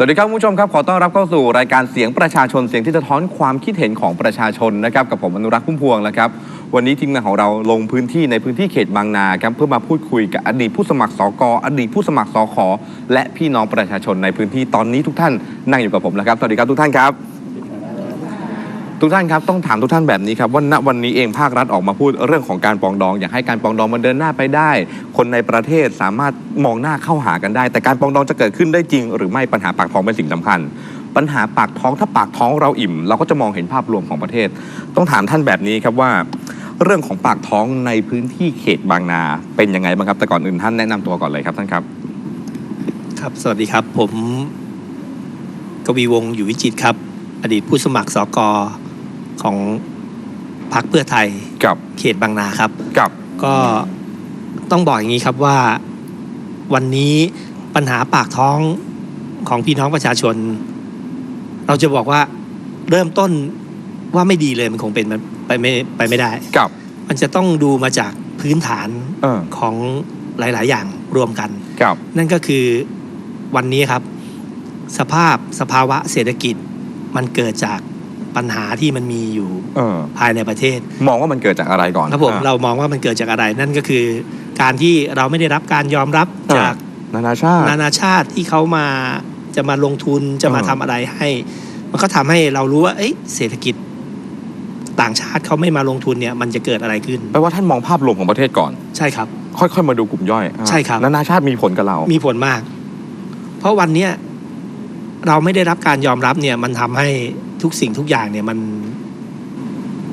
สวัสดีครับคุณผู้ชมครับ ขอต้อนรับเข้าสู่รายการเสียงประชาชนเสียงที่จะท้อนความคิดเห็นของประชาชนนะครับกับผมอนุรักษ์พุ่มพวงนะครับ วันนี้ทีมงานของเราลงพื้นที่ในพื้นที่เขตบางนาครับเพื่อมาพูดคุยกับอดีตผู้สมัครสกอดีตผู้สมัครสขและพี่น้องประชาชนในพื้นที่ตอนนี้ทุกท่านนั่งอยู่กับผมแล้วครับสวัสดีครับทุกท่านครับ ทุกท่านครับต้องถามทุกท่านแบบนี้ครับว่าณวันนี้เองภาครัฐออกมาพูดเรื่องของการปรองดอง อยากให้การปรองดองมันเดินหน้าไปได้ คนในประเทศสามารถมองหน้าเข้าหากันได้ แต่การปรองดองจะเกิดขึ้นได้จริง หรือไม่ปัญหาปากท้องเป็นสิ่งสำคัญ ปัญหาปากท้องถ้าปากท้องเราอิ่ม เราก็จะมองเห็นภาพรวมของประเทศ ต้องถามท่านแบบนี้ครับว่า เรื่องของปากท้องในพื้นที่เขตบางนาเป็นยังไงบ้างครับแต่ก่อนอื่นท่านแนะนำตัวก่อนเลยครับท่านครับ ครับ สวัสดีครับ ผม กวีวงศ์อยู่วิจิตรครับ อดีตผู้สมัครสก ของพรรคเพื่อไทยกับเขตบางนาครับกับก็ต้องบอกอย่างนี้ครับว่าวันนี้ปัญหาปากท้องของพี่น้องประชาชน เราจะบอกว่าเริ่มต้นว่าไม่ดีเลยมันคงเป็นไปไม่ไปไม่ได้กับ มันจะต้องดูมาจากพื้นฐานเออของหลาย ๆ อย่างรวมกันกับ นั่นก็คือวันนี้ครับ สภาพสภาวะเศรษฐกิจมันเกิดจาก ปัญหาที่มันมีอยู่เออภายในประเทศ มองว่ามันเกิดจากอะไรก่อนครับผมอะ เรามองว่ามันเกิดจากอะไรนั่นก็คือ การที่เราไม่ได้รับการยอมรับอ่า จากนานาชาติ นานาชาติที่เขามาจะมาลงทุนจะมาอ่า ทำอะไรให้ มันก็ทำให้เรารู้ว่าเอ้ยเศรษฐกิจต่างชาติเขาไม่มาลงทุนเนี่ย มันจะเกิดอะไรขึ้น แปลว่าท่านมองภาพรวมของประเทศก่อน ใช่ครับ ค่อยๆมาดูกลุ่มย่อยอะใช่ครับ นานาชาติมีผลกับเรา มีผลมาก เพราะวันเนี้ยเราไม่ได้รับการยอมรับเนี่ย มันทำให้ ทุกสิ่งทุกอย่างเนี่ยมัน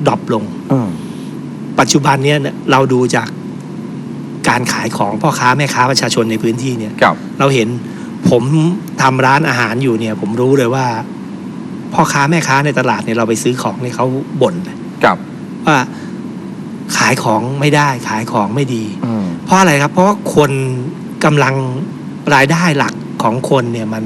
ดรอปลงเออปัจจุบันเนี่ยเราดูจากการขายของพ่อค้าแม่ค้าประชาชนในพื้นที่เนี่ยกับ เราเห็นผมทำร้านอาหารอยู่เนี่ย ผมรู้เลยว่า พ่อค้าแม่ค้าในตลาดเนี่ยเราไปซื้อของเนี่ยเขาบ่นกับ ว่าขายของไม่ได้ ขายของไม่ดีเออเพราะอะไรครับ เพราะว่าคนกำลังรายได้หลักของคนเนี่ยมัน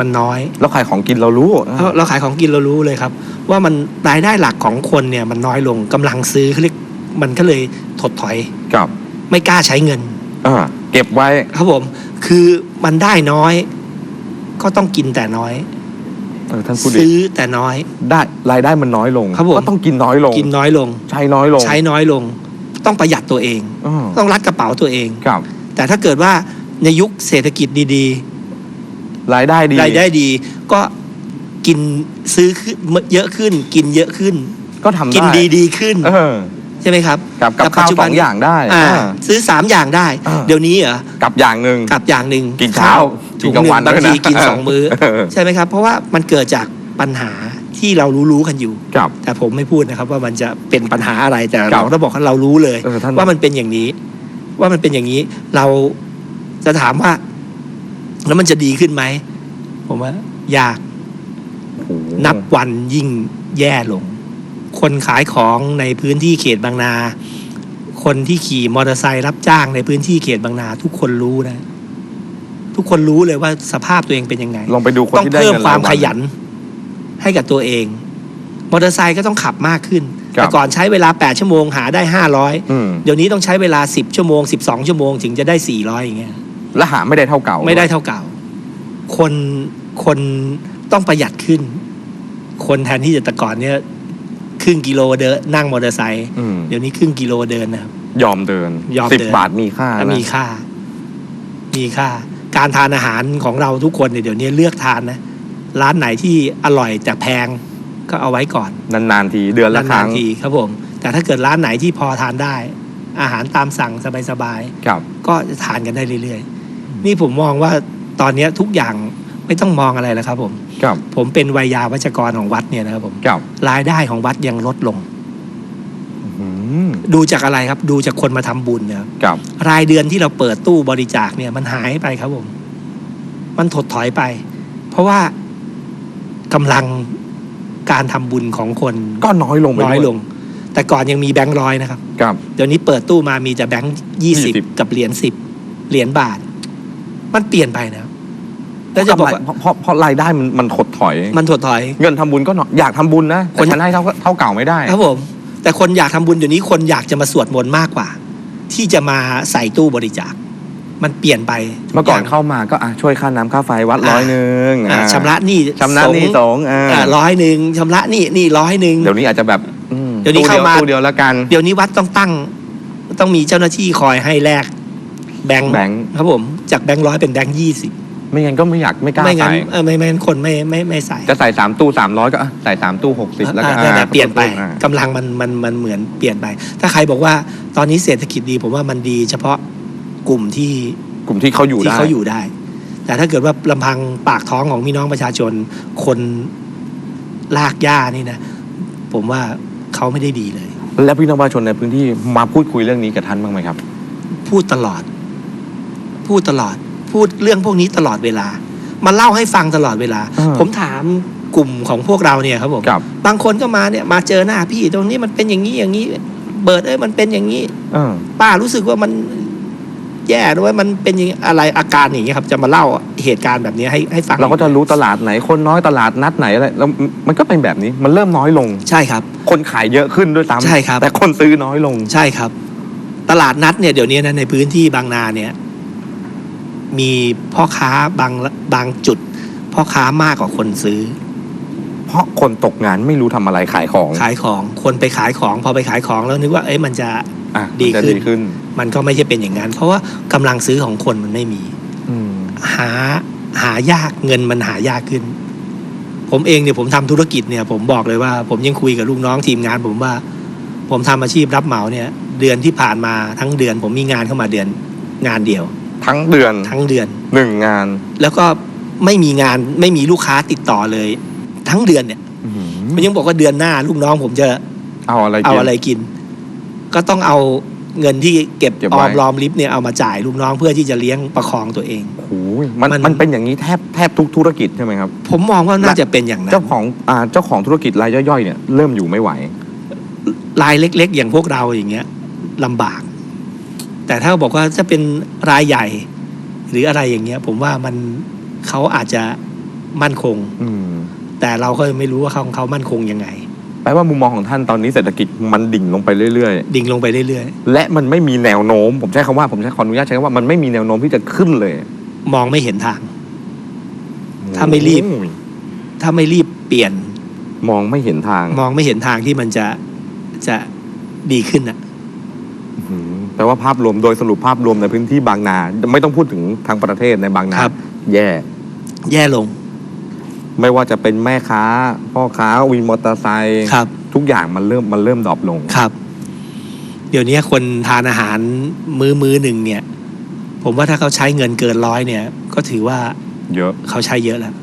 มันน้อยแล้วขายของกินเรารู้เราเราขายของกินเรารู้เลยครับ ว่ามันรายได้หลักของคนเนี่ยมันน้อยลงกำลังซื้อเขาเรียกมันก็เลยถดถอย กับไม่กล้าใช้เงินเออเก็บไว้ ครับผม คือมันได้น้อย ก็ต้องกินแต่น้อย เออท่านพูดดีซื้อแต่น้อย ได้รายได้มันน้อยลงครับผม ก็ต้องกินน้อยลงกินน้อยลง ใช้น้อยลงใช้น้อยลง ต้องประหยัดตัวเองเออต้องรัดกระเป๋าตัวเองกับแต่ถ้าเกิดว่าในยุคเศรษฐกิจดี รายได้ดีๆรายได้ดี ก็กินซื้อขึ้นเยอะขึ้น กินเยอะขึ้น ก็ทำได้กินดีดีๆขึ้นเออใช่ไหมครับกับกับแต่ปัข้าจวจุสบัอนงอย่างได้อ่าเออซื้อสามอย่างได้ อ่า เดี๋ยวนี้เหรอกับอย่างหนึ่ง กับอย่างหนึ่งกินเช้ากิถุนงกลางหนึ่วันงบางด้วยทีนะกินสองมื้อ เออ ใช่ไหมครับ เพราะว่ามันเกิดจากปัญหาที่เรารู้ๆกันอยู่ กับ แต่ผมไม่พูดนะครับว่ามันจะเป็นปัญหาอะไรแต่ครัเราบต้องบอกว่าเรารู้เลย เออท่าน ว่ามันเป็นอย่างนี้ ว่ามันเป็นอย่างนี้ เราจะถามว่า แล้วมันจะดีขึ้นไหม ผมว่ายากโอ้โหนับวันยิ่งแย่ลง คนขายของในพื้นที่เขตบางนา คนที่ขี่มอเตอร์ไซค์รับจ้างในพื้นที่เขตบางนา ทุกคนรู้นะ ทุกคนรู้เลยว่าสภาพตัวเองเป็นยังไง ลองไปดูคนต้องที่ได้เพิ่มเงินความรายขยัน ให้กับตัวเอง มอเตอร์ไซค์ก็ต้องขับมากขึ้น ครับ แต่ก่อนใช้เวลา 8 ชั่วโมงหาได้ 500 อืม เดี๋ยวนี้ต้องใช้เวลา 10 ชั่วโมง 12 ชั่วโมง ถึงจะได้ 400 อย่างเงี้ย และหาไม่ได้เท่าเก่าไม่ได้เท่าเก่า คนคนต้องประหยัดขึ้น คนแทนที่จะแต่ก่อนเนี่ยครึ่งกิโลเดินนั่งมอเตอร์ไซค์อืมเดี๋ยวนี้ครึ่งกิโลเดินนะครับ ยอมเดินยอมสิบเดิน บาทมีค่าแล้วนะมีค่า มีค่า การทานอาหารของเราทุกคนเนี่ยเดี๋ยวนี้เลือกทานนะ ร้านไหนที่อร่อยแต่แพงก็เอาไว้ก่อนนานๆทีเดือนละครั้นางนๆทีครับผม แต่ถ้าเกิดร้านไหนที่พอทานได้ อาหารตามสั่งสบายกับ ๆ ก็จะทานกันได้เรื่อยๆ นี่ผมมองว่าตอนเนี้ยทุกอย่างไม่ต้องมองอะไรแล้วครับผมกับผมเป็นวัยยาวัจกรของวัดเนี่ยนะครับผมกับรายได้ของวัดยังลดลงอืมดูจากอะไรครับ ดูจากคนมาทำบุญนะครับกับ รายเดือนที่เราเปิดตู้บริจาคเนี่ย มันหายไปครับผม มันถดถอยไป เพราะว่ากำลังการทำบุญของคนก็น้อยลงไปน้อยด้วลง แต่ก่อนยังมีแบงค์ร้อยนะครับกับ เดี๋ยวนี้เปิดตู้มามีแต่แบงค์ยี่สิบ20กับเหรียญสิบเหรียญบาท มันเปลี่ยนไปนะครับแล้วจะบอกว่าเพราะเพราะเพราะรายได้มันมันถดถอย มันถดถอย เงินทำบุญก็น้อยอยากทำบุญนะแต่คนฉันให้เท่าเท่าเก่าไม่ได้ ครับผม แต่คนอยากทำบุญเดี๋ยวนี้คนอยากจะมาสวดมนต์มากกว่า ที่จะมาใส่ตู้บริจาค มันเปลี่ยนไปเมื่อก่อนย่งเข้ามาก็อะช่วยค่าน้ำค่าไฟวัดอ่าร้อยหนึ่งอ่าอ่าชำระหนี้ชำระหนี้งฆ์สงฆ์อ่าอ่าร้อยหนึ่งชำระหนี้หนี่ร้อยหนึ่ง เดี๋ยวนี้อาจจะแบบอืมเดี๋ยวนี้ตู้เข้ามา ตู้เดียวแล้วกัน เดี๋ยวนี้วัดต้องตั้ง ต้องมีเจ้าหน้าที่คอยให้แลก แบงค์แบงค์ ครับผม จากแบงค์ร้อยเป็นแบงค์ยี่สิบไม่งั้นก็ไม่อยากไม่กล้าไม่งั้นใส่เออไม่ไม่งั้นคนไม่ไม่ไม่ใส่จะใส่สามตู้สามร้อยก็อะใส่สามตู้หกสิบแล้วก็อ่านั่นแหละอ่าเปลี่ยนไปอ่ากำลังมันมันมันเหมือนเปลี่ยนไป ถ้าใครบอกว่าตอนนี้เศรษฐกิจดีผมว่ามันดีเฉพาะกลุ่มที่ กลุ่มที่เขาอยู่ที่ได้ เขาอยู่ได้ แต่ถ้าเกิดว่าลำพังปากท้องของพี่น้องประชาชน คนลากหญ้านี่นะ ผมว่าเขาไม่ได้ดีเลย แล้วพี่น้องประชาชนในพื้นที่มาพูดคุยเรื่องนี้กับท่านบ้างไหมครับ พูดตลอด พูดตลอด พูดเรื่องพวกนี้ตลอดเวลามาเล่าให้ฟังตลอดเวลา อ่าผมถามกลุ่มของพวกเราเนี่ยครับผมกับบางคนก็มาเนี่ยมาเจอหน้าพี่ตรงนี้มันเป็นอย่างนี้อย่างนี้ เบิร์ดเอ้ยมันเป็นอย่างนี้เออป้ารู้สึกว่ามันแย่ด้วยมันเป็นอย่างอะไรอาการอย่างนี้ยครับ จะมาเล่าเหตุการณ์แบบนี้ให้ให้ฟังเราก็จะรู้ตลาดไหนคนน้อยตลาดนัดไหนอะไรแล้วมันก็เป็นแบบนี้มันเริ่มน้อยลง ใช่ครับ คนขายเยอะขึ้นด้วยซ้ำใช่ครับ แต่คนซื้อน้อยลง ใช่ครับ ตลาดนัดเนี่ยเดี๋ยวนี้นะในพื้นที่บางนาเนี่ย มีพ่อค้าบางบางจุด พ่อค้ามากกว่าคนซื้อ เพราะคนตกงานไม่รู้ทำอะไรขายของขายของคนไปขายของพอไปขายของแล้วนึกว่าเอ้ยมันจะ อะดีมันจะขึ้น ดีขึ้นมันก็ไม่ใช่เป็นอย่างนั้น เพราะว่ากำลังซื้อของคนมันไม่มี อืมหาหายากเงินมันหายากขึ้น ผมเองเนี่ยผมทำธุรกิจเนี่ย ผมบอกเลยว่า ผมยังคุยกับลูกน้องทีมงาน ผมว่า ผมทำอาชีพรับเหมาเนี่ย เดือนที่ผ่านมาทั้งเดือน ผมมีงานเข้ามาเดือนงานเดียว ทั้งเดือนทั้งเดือน หนึ่งงานแล้วก็ไม่มีงานไม่มีลูกค้าติดต่อเลย ทั้งเดือนเนี่ยอื้อหือผมยังบอกว่าเดือนหน้าลูกน้องผมจะเอาอะไรเอากิน อะไรกิน ก็ต้องเอาเงินที่เก็บเก็บอไว้ อมรอมริบเนี่ยเอามาจ่ายลูกน้องเพื่อที่จะเลี้ยงประคองตัวเอง โอ้โหมันมัน มันเป็นอย่างนี้แทบแทบทุกธุรกิจใช่ไหมครับ ผมมองว่าน่าจะเป็นอย่างนั้นเจ้าของอ่าเจ้าของธุรกิจรายย่อยๆเนี่ยเริ่มอยู่ไม่ไหว รายเล็ก ๆ อย่างพวกเราอย่างเงี้ยลำบาก แต่ถ้าบอกว่าจะเป็นรายใหญ่ หรืออะไรอย่างเงี้ย ผมว่ามันเขาอาจจะมั่นคง อืมแต่เราก็ไม่รู้ว่าเขาของเขามั่นคงยังไง แปลว่ามุมมองของท่านตอนนี้เศรษฐกิจมันดิ่งลงไปเรื่อย ดิ่งลงไปเรื่อยๆ และมันไม่มีแนวโน้ม ผมใช้คำว่าผมใช้ขออนุญาตใช้คำว่ามันไม่มีแนวโน้มที่จะขึ้นเลยๆ มองไม่เห็นทาง ถ้าไม่รีบ โอ้ยถ้าไม่รีบเปลี่ยน มองไม่เห็นทาง มองไม่เห็นทางที่มันจะจะดีขึ้นอะ อืมแต่ว่าภาพรวมโดยสรุปภาพรวมในพื้นที่บางนา ไม่ต้องพูดถึงทางประเทศในบางนาครับ แย่ แย่ลงไม่ว่าจะเป็นแม่ค้า พ่อค้าวินมอเตอร์ไซค์ครับ ทุกอย่างมันเริ่มมันเริ่มดรอปลง ครับ เดี๋ยวนี้คนทานอาหารมื้อมื้อหนึ่งเนี่ย ผมว่าถ้าเขาใช้เงินเกินร้อยเนี่ย ก็ถือว่าเยอะ เขาใช้เยอะแล้ว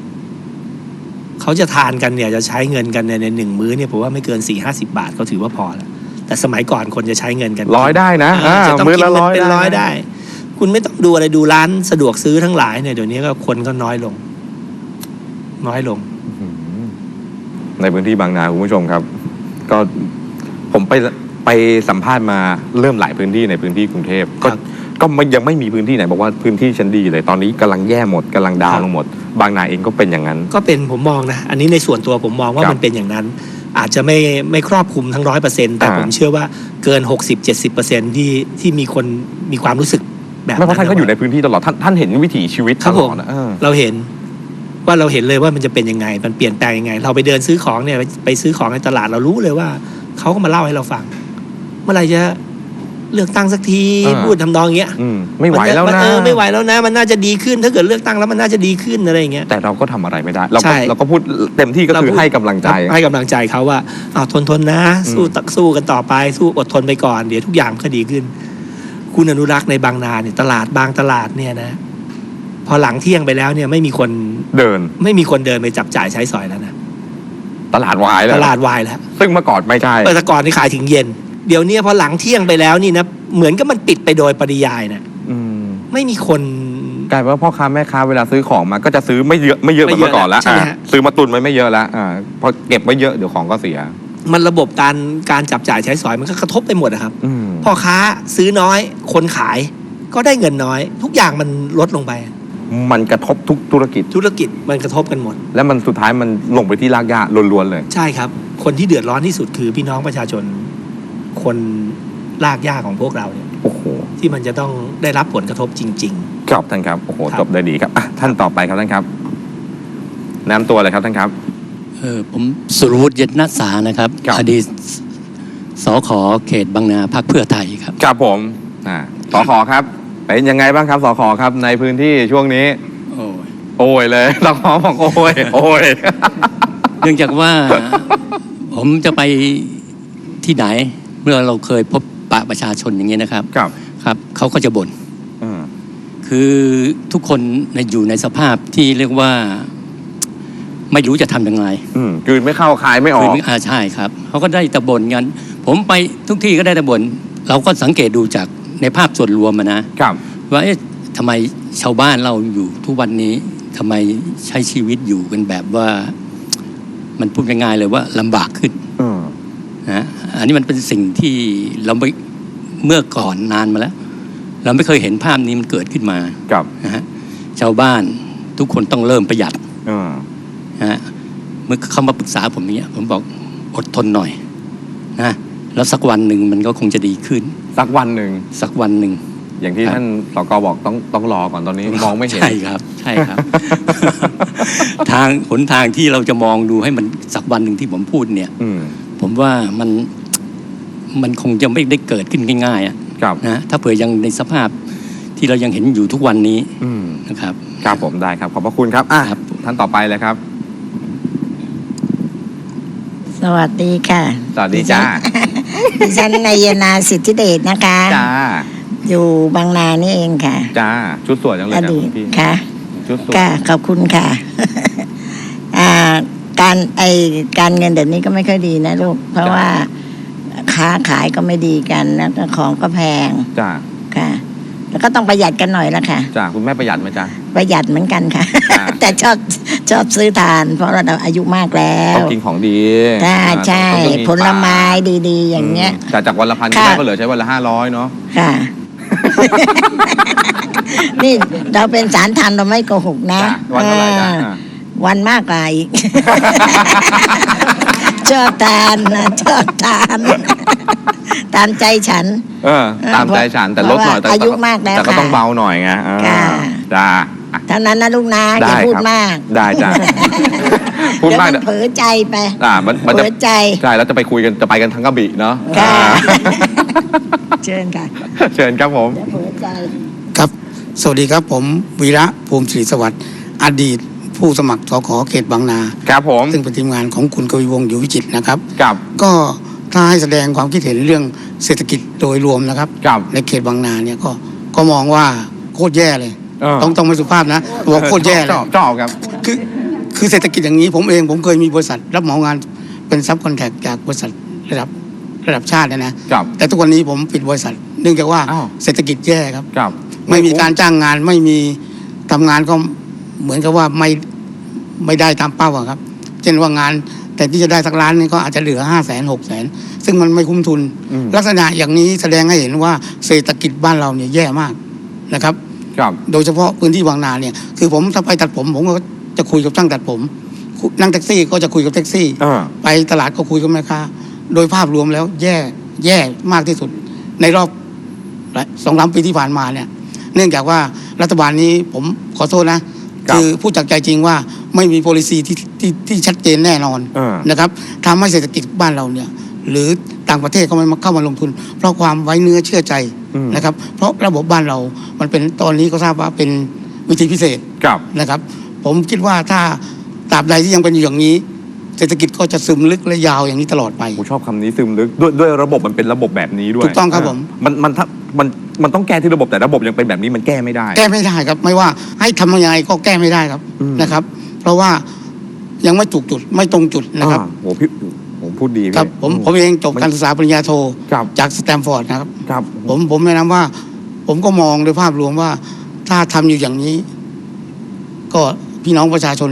เขาจะทานกันเนี่ยจะใช้เงินกันในในหนึ่งมื้อเนี่ยผมว่าไม่เกินสี่ห้าสิบาทก็ถือว่าพอแล้ว แต่สมัยก่อนคนจะใช้เงินกันร้อยได้นะอ่าอ่าจะต้องมื้อกินละเงิร้อนยเป็นร้อยได้ได้ คุณไม่ต้องดูอะไรดูร้านสะดวกซื้อทั้งหลายเนี่ยเดี๋ยวนี้ก็คนก็น้อยลง น้อยลงอืมในพื้นที่บางนาคุณผู้ชมครับ ก็ผมไปไปสัมภาษณ์มาเริ่มหลายพื้นที่ในพื้นที่กรุงเทพก็ครับก็ไม่ยังไม่มีพื้นที่ไหนบอกว่าพื้นที่ฉันดีเลยตอนนี้กำลังแย่หมดกำลังดาวน์ครับลงหมด บางนาเองก็เป็นอย่างนั้น ก็เป็นผมมองนะ อันนี้ในส่วนตัวผมมองว่าครับ มันเป็นอย่างนั้น อาจจะไม่ไม่ครอบคลุมทั้งร้อยเปอร์เซ็นแต่อ่าผมเชื่อว่าเกินหกสิบเจ็ดสิบเปอร์เซ็นที่ที่มีคนมีความรู้สึกแบบไม่เพราะท่านก็อยู่ในว่พื้นที่ตลอดท่านท่านเห็นวิถีชีวิตครัตบลผอมดนะเออเราเห็นว่าเราเห็นเลยว่ามันจะเป็นยังไง มันเปลี่ยนแปลงยังไง เราไปเดินซื้อของเนี่ยไปไปซื้อของในตลาดเรารู้เลยว่าเขาก็มาเล่าให้เราฟัง เมื่อไหร่จะ เลือกตั้งสักทีอ่า พูดทำนองเงี้ยอืมไม่ไหวแล้วมันะ เออไม่ไหวแล้วนะ มันน่าจะดีขึ้น ถ้าเกิดเลือกตั้งแล้วมันน่าจะดีขึ้นอะไรอย่างเงี้ย แต่เราก็ทำอะไรไม่ได้ เราใช่ ก็เราก็พูดเต็มที่ก็คือเราพูดให้กำลังใจ ให้กำลังใจเขาว่าเอาทนทนๆนะ สู้อืมตักสู้กันต่อไป สู้อดทนไปก่อน เดี๋ยวทุกอย่างมันก็ดีขึ้น คุณอนุรักษ์ในบางนาเนี่ยตลาดบางตลาดเนี่ยนะ พอหลังเที่ยงไปแล้วเนี่ยไม่มีคนเดินไม่มีคนเดินไปจับจ่ายใช้สอยแล้วนะตลาดวายแล้วตลาดวายแล้วซึ่งเมื่อก่อนไม่ใช่เปิดแต่ก่อนนี่ขายถึงเย็น เดี๋ยวเนี้พอหลังเที่ยงไปแล้วนี่นะเหมือนกับมันปิดไปโดยปริยายนะอืมไม่มีคน กลายเป็นว่าพ่อค้าแม่ค้าเวลาซื้อของมาก็จะซื้อไม่เยอะไม่เยอะเหมือนเมื่อก่อนแล้วไม่เยอะแล้วใช่ไหมอะฮะ ซื้อมาตุนไว้ไม่เยอะแล้วอ่าพอเก็บไว้เยอะเดี๋ยวของก็เสีย มันระบบการการจับจ่ายใช้สอยมันก็กระทบไปหมดนะครับ อืมพ่อค้าซื้อน้อย คนขายก็ได้เงินน้อย ทุกอย่างมันลดลงไป มันกระทบทุกธุรกิจ ธุรกิจมันกระทบกันหมด และมันสุดท้ายมันลงไปที่รากหญ้าล้วนๆเลย ใช่ครับ คนที่เดือดร้อนที่สุดคือพี่น้องประชาชน คนลากหญ้าของพวกเราเนี่ยโอ้โหที่มันจะต้องได้รับผลกระทบจริงๆครับท่านครับโอ้โหครับ จบได้ดีครับอะท่านต่อไปครับท่านครับแนะนำตัวเลยครับท่านครับ เออผมสุรวุฒิเย็นนัสสานะครับครับ อดีตสขเขตบางนาพักเพื่อไทยครับ ครับผมอ่าสอขอครับเป็นยังไงบ้างครับสอขอครับ ในพื้นที่ช่วงนี้ โอ้ยโอ้ยเลยสอขอบอกโอ้ยโอ้ย เนื่องจากว่า ผมจะไปที่ไหนเมื่อเราเคยพบปะประชาชนอย่างนี้ยนะครับครับครับเขาก็จะบ่นอืมคือทุกคนในอยู่ในสภาพที่เรียกว่าไม่รู้จะทำยังไงอืมกลืนไม่เข้าคายไม่ออกคืออ่าใช่ครับเขาก็ได้แตะบ่นกัน ผมไปทุกที่ก็ได้แตะบ่นเราก็สังเกตดูจากในภาพส่วนรวมอะนะครับ ว่าเอ๊ะทำไมชาวบ้านเราอยู่ทุกวันนี้ทำไมใช้ชีวิตอยู่กันแบบว่า มันพูดง่ายๆเลยว่าลำบากขึ้น อืมนะอันนี้มันเป็นสิ่งที่เราไม่เมื่อก่อนนานมาแล้ว เราไม่เคยเห็นภาพนี้มันเกิดขึ้นมาครับนะฮะชาวบ้านทุกคนต้องเริ่มประหยัดอืมนะฮะเมื่อเขามาปรึกษาผมอย่างเนี้ย ผมบอกอดทนหน่อยนะแล้วสักวันหนึ่งมันก็คงจะดีขึ้น สักวันหนึ่งสักวันหนึ่งอย่างที่ครับท่านสกบอกต้องต้องรอก่อนตอนนี้มองไม่เห็นใช่ครับ ใช่ครับ ทางหนทางที่เราจะมองดูให้มันสักวันหนึ่งที่ผมพูดเนี่ยอืมผมว่ามัน มันคงจะไม่ได้เกิดขึ้นง่ายๆอะครับนะถ้าเผื่อยังในสภาพที่เรายังเห็นอยู่ทุกวันนี้อืมนะครับ ครับผมได้ครับ ขอบพระคุณครับอะครับ ท่านต่อไปเลยครับ สวัสดีค่ะ สวัสดีจ้าดิฉันนายนาสิทธิเดชนะคะ จ้าอยู่บางนานี่เองค่ะ จ้าชุดสวยจังเลยอครับดีตคุณพี่ค่ะ ชุดสวยค่ะ ขอบคุณค่ะ อ่า การไอการเงินเดี๋ยวนี้ก็ไม่ค่อยดีนะลูก เพราะว่า ค้าขายก็ไม่ดีกันแล้วก็ของก็แพงจ้าค่ะ แล้วก็ต้องประหยัดกันหน่อยละค่ะ จ้าคุณแม่ประหยัดไหมจ้า ประหยัดเหมือนกันค่ะจ้ะแต่ชอบชอบซื้อทาน เพราะเราอายุมากแล้ต้อวงกินของดีใช่อ่าใช่ ต้องต้องผลไม้ดีๆ อย่างเงี้ย มแต่จากวันละพันค่ะได้ก็เหลือใช้วันละห้าร้อยเนาะค่ะ นี่เราเป็นสารทันเราไม่โกหกนะจ้ะวันเท่าไหร่จ้าเออวันมากกว่าอีก ชอบทานนะชอบทานตามใจฉัน เออ ตามใจฉันแต่ลดหน่อยแต่เพราะว่าอายุมากแล้วแต่ก็ค่ะต้องเบาหน่อยไงอ่าค่ะจ้าอะเท่านั้นนะลูกนะอได้ย่าพูดครับมาก ได้จ้าพูดเดี๋ยวมากมันเดี๋ยวเผลอใจไปอ่ามันมันเผจะลอใจใช่แล้วจะไปคุยกันจะไปกันทั้งกระบี่เนาะค่ะอ่าเชิญค่ะ เชิญครับผมเดี๋ยวเผลอใจครับ สวัสดีครับผมวีระภูมิศรีสวัสดิ์อดีต ผู้สมัครสขเขตบางนา ครับผมซึ่งเป็นทีมงานของคุณกวีวงศ์อยู่วิจิตรนะครับกับ ก็ถ้าให้แสดงความคิดเห็นเรื่องเศรษฐกิจโดยรวมนะครับกับในเขตบางนาเนี่ยก็ก็มองว่าโคตรแย่เลย เออ ต้องต้องไม่สุภาพนะบอกโคตรแย่เลชย อบชอบครับ คือคือเศรษฐกิจอย่างนี้ผมเองผมเคยมีบริษัท รับเหมางานเป็นซับคอนแทคจากบริษัทระดับระดับชาติเนยนะกับ แต่ทุกวันนี้ผมปิดบริษัท เนื่องจากว่าอ้าว เศรษฐกิจแย่ครับกับ ไม่มีการจ้างงานไม่มีทำงานก็ เหมือนกับว่าไม่ไม่ได้ตามเป้าอะครับ เช่นว่างานแต่ที่จะได้สักล้านนี่ก็อาจจะเหลือห้าแสนหกแสนซึ่งมันไม่คุ้มทุนอืมลักษณะอย่างนี้แสดงให้เห็นว่าเศรษฐกิจบ้านเราเนี่ยแย่มากนะครับกับ โดยเฉพาะพื้นที่บางนาเนี่ย คือผมถ้าไปตัดผม ผมก็จะคุยกับช่างตัดผม นั่งแท็กซี่ก็จะคุยกับแท็กซี่เออไปตลาดก็คุยกับแม่ค้าโดยภาพรวมแล้วแย่แย่มากที่สุด ในรอบสองสามปีที่ผ่านมาเนี่ย เนื่องจากว่ารัฐบาลนี้ผมขอโทษนะ ครับคือพูดจากใจจริงว่าไม่มี policy ที่ที่ที่ชัดเจนแน่นอนเออนะครับทำให้เศรษฐกิจบ้านเราเนี่ยหรือต่างประเทศเขาไม่มาเข้ามาลงทุน เพราะความไว้เนื้อเชื่อใจอืม นะครับ เพราะระบบบ้านเรา มันเป็นตอนนี้ก็ทราบว่าเป็นวิธีพิเศษกับ นะครับผมคิดว่าถ้าตราบใดที่ยังเป็นอยู่อย่างนี้ เศรษฐกิจก็จะซึมลึกและยาวอย่างนี้ตลอดไป ผมชอบคำนี้ซึมลึกด้วยด้วยระบบมันเป็นระบบแบบนี้ด้วยถูกต้องครับผม มันมันถ้ามันมันต้องแก้ที่ระบบแต่ระบบยังเป็นแบบนี้มันแก้ไม่ได้ แก้ไม่ได้ครับ ไม่ว่าให้ทำยังไงก็แก้ไม่ได้ครับอืม นะครับ เพราะว่ายังไม่ถูกจุดไม่ตรงจุดนะครับ อ่าโหพี่ผมพูดดีพี่ครับผมผมเองจบการศึกษาปริญญาโทครับจากสแตมฟอร์ดนะครับ ครับ ผมผมแนะนำว่า ผมก็มองโดยภาพรวมว่า ถ้าทำอยู่อย่างนี้ ก็พี่น้องประชาชน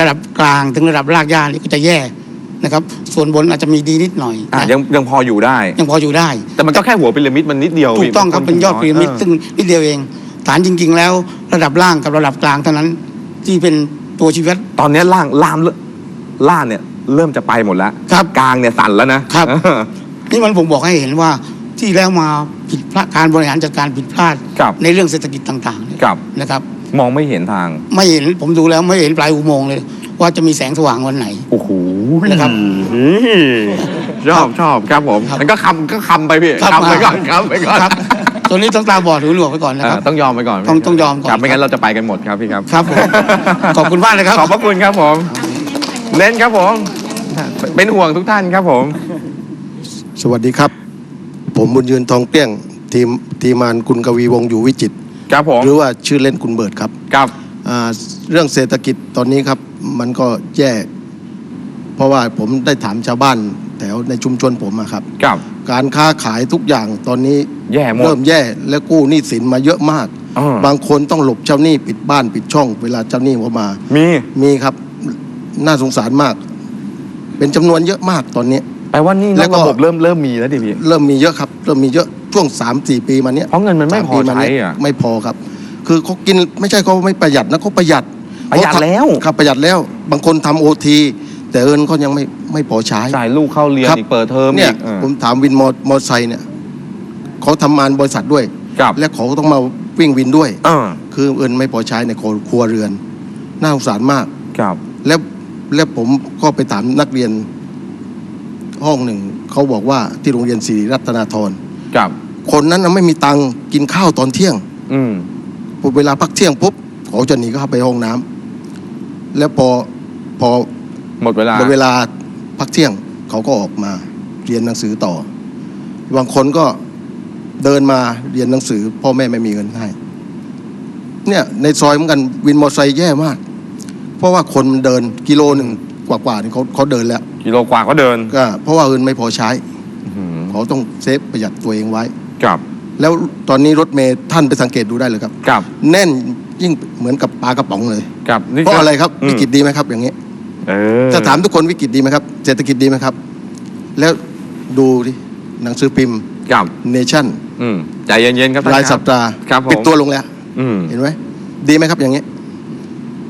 ระดับกลางถึงระดับรากหญ้านี่ก็จะแย่นะครับ ส่วนบนอาจจะมีดีนิดหน่อยอะนะยังยังพออยู่ได้ ยังพออยู่ได้ แต่มันก็แค่หัวพีระมิดมันนิดเดียวถูกต้องครับเป็นยอดพีระมิดเออซึ่งนิดเดียวเอง ฐานจริง ๆ แล้วระดับล่างกับระดับกลางเท่านั้น ที่เป็นตัวชีวิต ตอนนี้ล่างล่ามเริ่มล่างเนี่ย เริ่มจะไปหมดแล้วครับกลางเนี่ยสั่นแล้วนะครับเออนี่มันผมบอกให้เห็นว่าที่แล้วมาผิดพระการบริหารจัดการผิดพลาด ครับในเรื่องเศรษฐกิจต่างๆเนี่ยครับ นะครับ มองไม่เห็นทาง ไม่เห็นผมดูแล้วไม่เห็นปลายอุโมงค์เลย ว่าจะมีแสงสว่างวันไหน โอ้โหนะครับชอบชอบครับผมครับ มันก็คำก็คำไปพี่ครับคำไปก่อนคำไปก่อนครับตัวนี้ต้องตาบอดหรือหลวกไปก่อนนะเอคอรับ ต้องยอมไปก่อนต้องต้องยอมก่อน ครับไม่งั้นเราจะไปกันหมดครับพี่ครับครับผมขอบคุณมากเลยครับ ขอบพระคุณครับผม เน้นครับผม เป็นห่วงทุกท่านครับผม สวัสดีครับ ผมบุญยืนทองเปี้ยง ทีมทีมงานคุณกวีวงศ์อยู่วิจิตร ครับผมหรือว่าชื่อเล่นคุณเบิร์ดครับครับอ่าเรื่องเศรษฐกิจตอนนี้ครับมันก็แย่เพราะว่าผมได้ถามชาวบ้านแถวในชุมชนผมอะครับ ครับ การค้าขายทุกอย่างตอนนี้แย่หมดเริ่มแย่และกู้หนี้สินมาเยอะมาก อ่า บางคนต้องหลบเจ้าหนี้ปิดบ้านปิดช่อง เวลาเจ้าหนี้เขามา มีมีครับน่าสงสารมาก เป็นจำนวนเยอะมากตอนนี้ แปลว่านี่นแล้อกวก็ ระบบเริ่มเริ่มมีแล้วดิพี่ เริ่มมีเยอะครับ เริ่มมีเยอะ ช่วงสามสี่ปีมาเนี้ยเพราะเงินมันไม่สาพอปีาใช้เนี้ยอะไม่พอครับ คือเขากินไม่ใช่เขาไม่ประหยัดนะเขาประหยัดประหยัดเขาทำแล้ว ครับประหยัดแล้วบางคนทำโอทีแต่เอินเขายังไม่ไม่พอใช้ จ่ายลูกเข้าเรียนครับ อีกเปิดเทอมเนี่อียกเออผมถามวินมอมอไซค์เนี่ยเขาทำงานบริษัทด้วย ครับและเขาก็ต้องมาวิ่งวินด้วยเออคือเอินไม่พอใช้ในครัวเรือน น่าสงสารมาก ครับแล้วแล้วผมก็ไปถามนักเรียนห้องหนึ่ง เขาบอกว่าที่โรงเรียนศรีรัตนาธร ครับ คนนั้นน่ะไม่มีตังค์กินข้าวตอนเที่ยงอืม พอเวลาพักเที่ยงปุ๊บเขาจะหนีเข้าไปห้องน้ำแล้วพอพอหมดเวลาหมดเวลาพักเที่ยงเขาก็ออกมาเรียนหนังสือต่อบางคนก็เดินมาเรียนหนังสือ พ่อแม่ไม่มีเงินให้เนี่ยในซอยเหมือนกันวินมอเตอร์ไซค์แย่มาก เพราะว่าคนมันเดินกิโลหนึ่งกว่าๆนี่เขาเขาเดินแล้วกิโลกว่าก็เดินก็เพราะว่าเงินไม่พอใช้ อื้อหือเขาต้องเซฟประหยัดตัวเองไว้ ครับแล้วตอนนี้รถเมย์ท่านไปสังเกตดูได้เลยครับครับ แน่นยิ่งเหมือนกับปลากระป๋องเลยครับนี่เพราะอะไรครับอืมวิกฤตดีไหมครับ อย่างนี้เออถ้าถามทุกคนวิกฤตดีไหมครับเศรษฐกิจดีไหมครับ แล้วดูดิหนังสือพิมพ์ครับเนชั่นอืมใจเย็นๆครับท่นรายคสับปดาห์ครับผมปิดตัวลงแล้วอืม เห็นไหมดีไหมครับอย่างนี้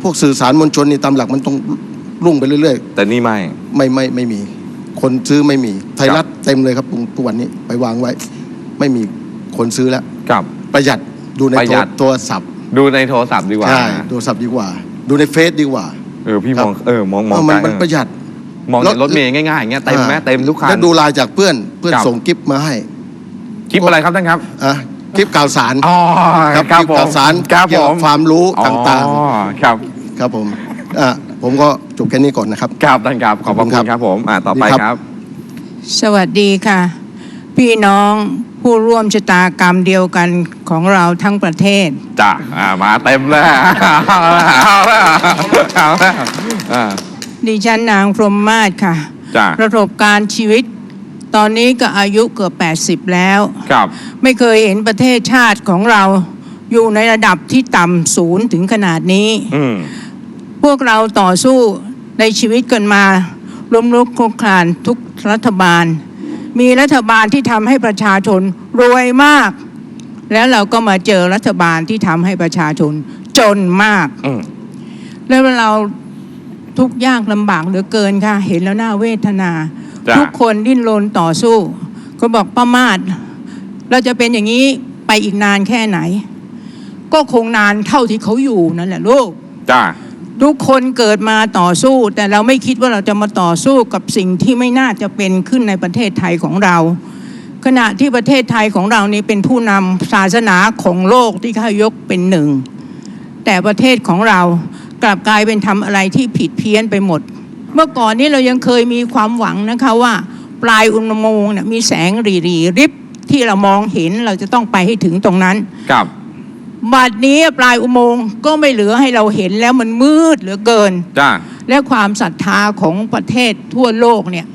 พวกสื่อสารมวลชนนี่ตามหลักมันต้องรุ่งไปเรื่อยแต่นี่ไม่ ๆ ไม่ไม่ไม่มี คนซื้อไม่มีไทยรัฐเต็มเลยครับทุกวันนี้ไปวางไว้ ไม่มีคนซื้อแล้วครับ ประหยัดดูในประหยัด โทรศัพท์ดูในโทรศัพท์ดีกว่าใช่โทรศัพท์ดีกว่า ดูในเฟซดีกว่า เออพี่ครัมบองเออมองมองเออมันไกลมันประหยัด มองแล้ในวรถเมย์ง่ายๆอย่างเงี้ยเต็มไหมอ่าเต็มทุกคัน แล้วดูไลน์จากเพื่อนเพื่อนครับ ส่งกิฟต์มาให้คลิปอะไรครับท่านครับอะคลิปข่าวสารอ๋อครับครับคลิปผมข่าวสารครับเกี่ยวผกับมความรู้ต่างอ๋อครับๆ ครับผมอะผมก็จบแค่นี้ก่อนนะครับ ครับท่านครับขอบพระขอบคุคุณณครับครับผมอ่าต่อไปดีครับ ครับ สวัสดีค่ะ พี่น้อง ผู้ร่วมชะตากรรมเดียวกันของเราทั้งประเทศ จ้ะอ่ามาเต็มแล้วเอาแล้วเอาแล้วเอาแล้วอ่าดิฉันนางพรหมมาศค่ะ จ้ะประสบการณ์ชีวิต ตอนนี้ก็อายุเกือบ 80 แล้ว ครับ ไม่เคยเห็นประเทศชาติของเราอยู่ในระดับที่ต่ำศูนย์ถึงขนาดนี้ อืม พวกเราต่อสู้ในชีวิตกันมาล้มลุกคลุกคลานทุกรัฐบาล มีรัฐบาลที่ทำให้ประชาชนรวยมาก แล้วเราก็มาเจอรัฐบาลที่ทำให้ประชาชนจนมาก อืมแล้วเราทุกข์ยากลำบากเหลือเกินค่ะ เห็นแล้วน่าเวทนา จ้ะทุกคนดิ้นรนต่อสู้ ก็บอกป้ามาดเราจะเป็นอย่างนี้ไปอีกนานแค่ไหน ก็คงนานเท่าที่เขาอยู่นั่นแหละลูก จ้ะ ทุกคนเกิดมาต่อสู้ แต่เราไม่คิดว่าเราจะมาต่อสู้กับสิ่งที่ไม่น่าจะเป็นขึ้นในประเทศไทยของเรา ขณะที่ประเทศไทยของเรานี้เป็นผู้นำศาสนาของโลกที่เขายกเป็นหนึ่ง แต่ประเทศของเรากลับกลายเป็นทำอะไรที่ผิดเพี้ยนไปหมด เมื่อก่อนนี้เรายังเคยมีความหวังนะคะว่า ปลายอุโมงค์มีแสงรีรีริบที่เรามองเห็นเราจะต้องไปให้ถึงตรงนั้นครั บบัดนี้ปลายอุโมงค์ก็ไม่เหลือให้เราเห็นแล้วมันมืดเหลือเกิน จ้ะและความศรัทธาของประเทศทั่วโลกเนี่ย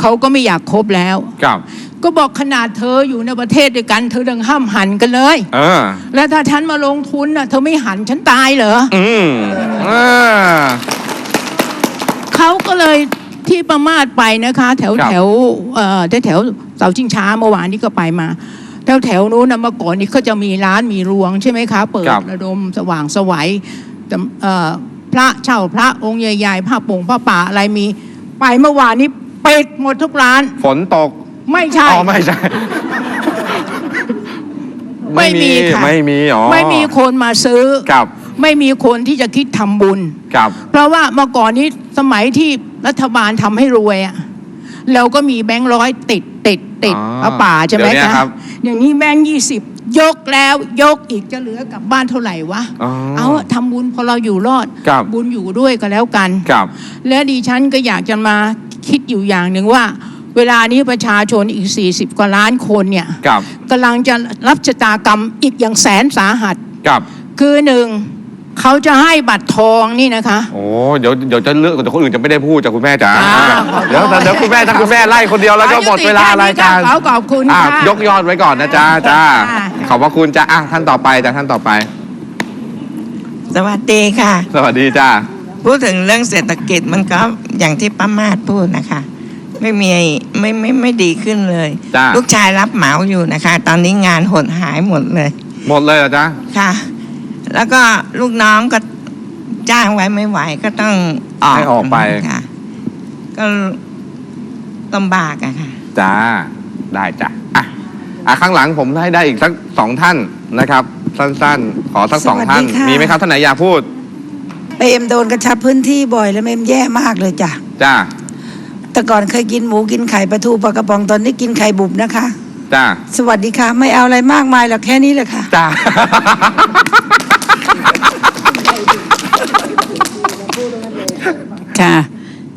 เขาก็ไม่อยากคบแล้ว ครับ ก็บอกขนาดเธออยู่ในประเทศด้วยกันเธอดังห้ามหันกันเลย เออ แล้วถ้าฉันมาลงทุนน่ะเธอไม่หันฉันตายเหรอ อืมอ่าเขาก็เลยที่ประมาทไปนะคะ แถวครับ แถวเอ่อแถวแถวเสาชิงช้าเมื่อวานนี้ก็ไปมา แถวแถวนู้นนะเมื่อก่อนนี้เขาจะมีร้านมีรวงใช่ไหมคะ เปิดครับ ระดมสว่างสวัยแต่เอ่อพระเช่าพระองค์ใหญ่ๆผ้าป่งผ้าป่าอะไรมี ไปเมื่อวานนี้ปิดหมดทุกร้าน ฝนตกไม่ใช่ อ๋อไม่ใช่ ไม่มีค่ะ ไม่มีอ๋อไม่มีคนมาซื้อครับไม่มีคนที่จะคิดทำบุญครับ เพราะว่าเมื่อก่อนนี้สมัยที่รัฐบาลทำให้รวยอะเราก็มีแบงค์ร้อยติดติดติดอ๋อเอาป่าใช่ไหมเดี๋ยวเนี้คะยครับ อย่างนี้แบงค์ยี่สิบยกแล้วยกอีกจะเหลือกลับบ้านเท่าไหร่วะอ๋อเอาอะทำบุญพอเราอยู่รอดครับบุญอยู่ด้วยก็แล้วกันครับ และดิฉันก็อยากจะมาคิดอยู่อย่างหนึ่งว่า เวลานี้ประชาชนอีก 40 กว่าล้านคนเนี่ยครับ กำลังจะรับชะตากรรมอีกอย่างแสนสาหัส ครับ คือหนึ่ง เขาจะให้บัตรทองนี่นะคะ โอ้เดี๋ยวเดี๋ยวจะเลือกเดี๋ยวคนอื่นจะไม่ได้พูดจากคุณแม่จ๋าอ่าขอบคุณเดี๋ยวเดี๋ยวคุณแม่ถ้าคุณแม่ไล่คนเดียวแล้วก็หมดเวลารายการขอขอบคุณอะค่ะยกยอดไว้ก่อนนะจ๊ะจ้าค่ะ ขอบพระคุณจ้าอะท่านต่อไปจ้ะท่านต่อไป สวัสดีค่ะ สวัสดีจ้าพูดถึงเรื่องเศรษฐกิจมันก็อย่างที่ป้ามาดพูดนะคะ ไม่มีไม่ไม่ไม่ดีขึ้นเลย จ้าลูกชายรับเหมาอยู่นะคะ ตอนนี้งานหดหายหมดเลย หมดเลยเหรอจ๊ะค่ะ แล้วก็ลูกน้องก็จ้างไว้ไม่ไหวก็ต้องออกให้ออกไป ค่ะ ก็ลำบากอะค่ะ จ้า ได้จ้ะอะอะข้างหลังผมให้ได้อีกสักสองท่านนะครับ สั้นๆ ขอสักสองท่าน สวัสดีค่ะ มีไหมครับท่านไหนอยากพูด เปรมโดนกระชับพื้นที่บ่อยแล้วเมมแย่มากเลยจ้ะ จ้า แต่ก่อนเคยกินหมูกินไข่ปลาทูปลากระป๋องตอนนี้กินไข่บุบนะคะ จ้า สวัสดีค่ะ ไม่เอาอะไรมากมายหรอกแค่นี้เลยค่ะ จ้า ค่ะ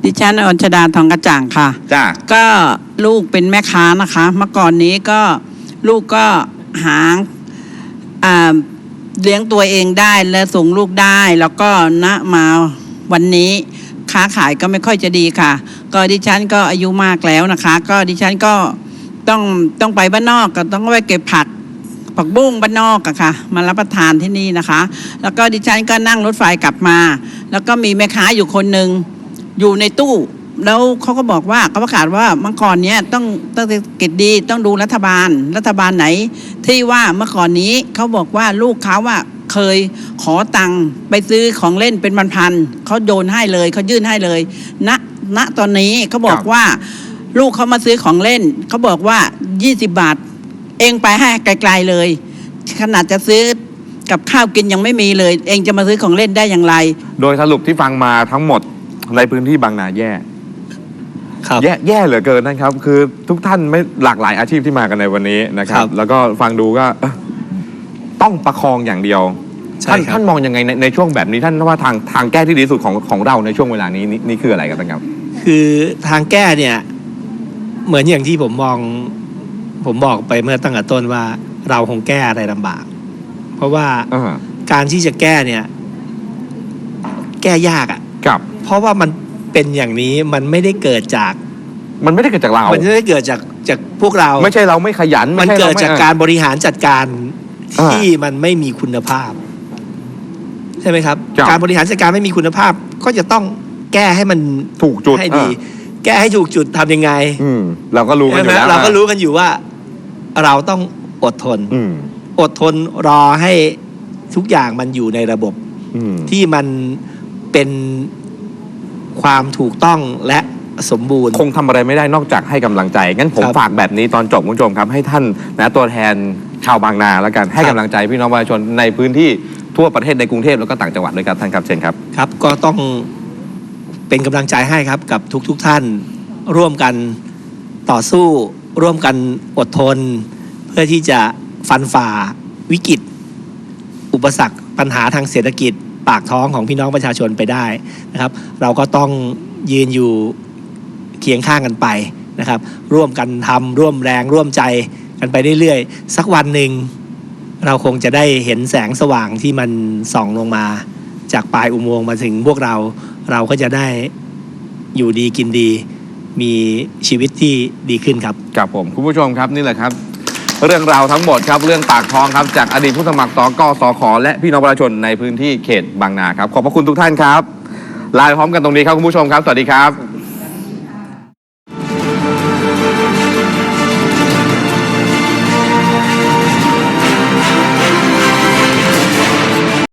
ดิฉันอนชดาทองกระจ่างค่ะ จ้า ก็ลูกเป็นแม่ค้านะคะ เมื่อก่อนนี้ก็ลูกก็หาอ่าเลี้ยงตัวเองได้และส่งลูกได้ แล้วก็ณมาวันนี้ค้าขายก็ไม่ค่อยจะดีค่ะ ก็ดิฉันก็อายุมากแล้วนะคะ ก็ดิฉันก็ต้องต้องไปบ้านนอกก็ต้องไปเก็บผัก ผักบุ้งบ้านนอกอะค่ะ มารับประทานที่นี่นะคะ แล้วก็ดิฉันก็นั่งรถไฟกลับมา แล้วก็มีแม่ค้าอยู่คนหนึ่งอยู่ในตู้ แล้วเขาก็บอกว่าเขาประกาศว่าเมื่อก่อนเนี้ยต้องต้องเศรษฐกิจดีต้องดูรัฐบาล รัฐบาลไหน ที่ว่าเมื่อก่อนนี้เขาบอกว่าลูกเขาว่าเคยขอตังค์ไปซื้อของเล่นเป็นพันๆเขาโยนให้เลยเขายื่นให้เลยณณตอนนี้เขาบอกว่า ลูกเขามาซื้อของเล่นเขาบอกว่า 20 บาท เองไปให้ไกลๆเลย ขนาดจะซื้อกับข้าวกินยังไม่มีเลย เองจะมาซื้อของเล่นได้อย่างไร โดยสรุปที่ฟังมาทั้งหมดในพื้นที่บางนาแย่ครับ แย่แย่เหลือเกินนะครับ คือทุกท่านไม่หลากหลายอาชีพที่มากันในวันนี้นะครับครับแล้วก็ฟังดูก็เอ้อต้องประคองอย่างเดียวใช่ท่านครับ ท่านมองยังไงในในช่วงแบบนี้ท่านว่าทางทางแก้ที่ดีที่สุดของของเราในช่วงเวลานี้นี่นี่คืออะไรกันบ้างครับ คือทางแก้เนี่ย เหมือนอย่างที่ผมมอง ผมบอกไปเมื่อตั้งแต่ต้นว่าเราคงแก้อะไรลำบาก เพราะว่าอ่าการที่จะแก้เนี่ย แก้ยากอะ่ะ กับ เพราะว่ามันเป็นอย่างนี้มันไม่ได้เกิดจาก มันไม่ได้เกิดจากเรา มันไม่ได้เกิดจากจากพวกเรา ไม่ใช่เราไม่ขยันมันไใช่เกิรดไจากการบริหารจัดการอ่าที่มันไม่มีคุณภาพ ใช่ไหมครับ ครับ การบริหารจัดการไม่มีคุณภาพ ก็จะต้องแก้ให้มันถูกจุดให้ดี อ่าแก้ให้ถูกจุดทำยังไงอืมเราก็รู้กันใช่อไหมยู่แล้วเราก็รู้กันอยู่ว่า เราต้องอดทน อืมอดทนรอให้ทุกอย่างมันอยู่ในระบบ อืมที่มันเป็นความถูกต้องและสมบูรณ์ คงทำอะไรไม่ได้นอกจากให้กำลังใจ งั้นผมครับฝากแบบนี้ตอนจบคุณผู้ชมครับ ให้ท่านนะตัวแทนชาวบางนาแล้วกันให้ครับกำลังใจพี่น้องประชาชนในพื้นที่ทั่วประเทศในกรุงเทพแล้วก็ต่างจังหวัดด้วยครับท่านครับเชิญครับ ครับก็ต้องเป็นกำลังใจให้ครับกับทุกๆทท่านร่วมกันต่อสู้ ร่วมกันอดทน เพื่อที่จะฟันฝ่าวิกฤต อุปสรรคปัญหาทางเศรษฐกิจปากท้องของพี่น้องประชาชนไปได้นะครับ เราก็ต้องยืนอยู่เคียงข้างกันไปนะครับ ร่วมกันทำร่วมแรงร่วมใจกันไปเรื่อยๆ สักวันหนึ่งเราคงจะได้เห็นแสงสว่างที่มันส่องลงมา จากปลายอุโมงค์มาถึงพวกเรา เราก็จะได้อยู่ดีกินดี มีชีวิตที่ดีขึ้นครับ กับผมคุณผู้ชมครับนี่แหละครับ เรื่องราวทั้งหมดครับเรื่องปากท้องครับจากอดีตผู้สมัครสกสขและพี่น้องประชาชนในพื้นที่เขตบางนาครับขอบพระคุณทุกท่านครับลาไปพร้อมกันตรงนี้ครับคุณผู้ชมครับสวัสดีครับ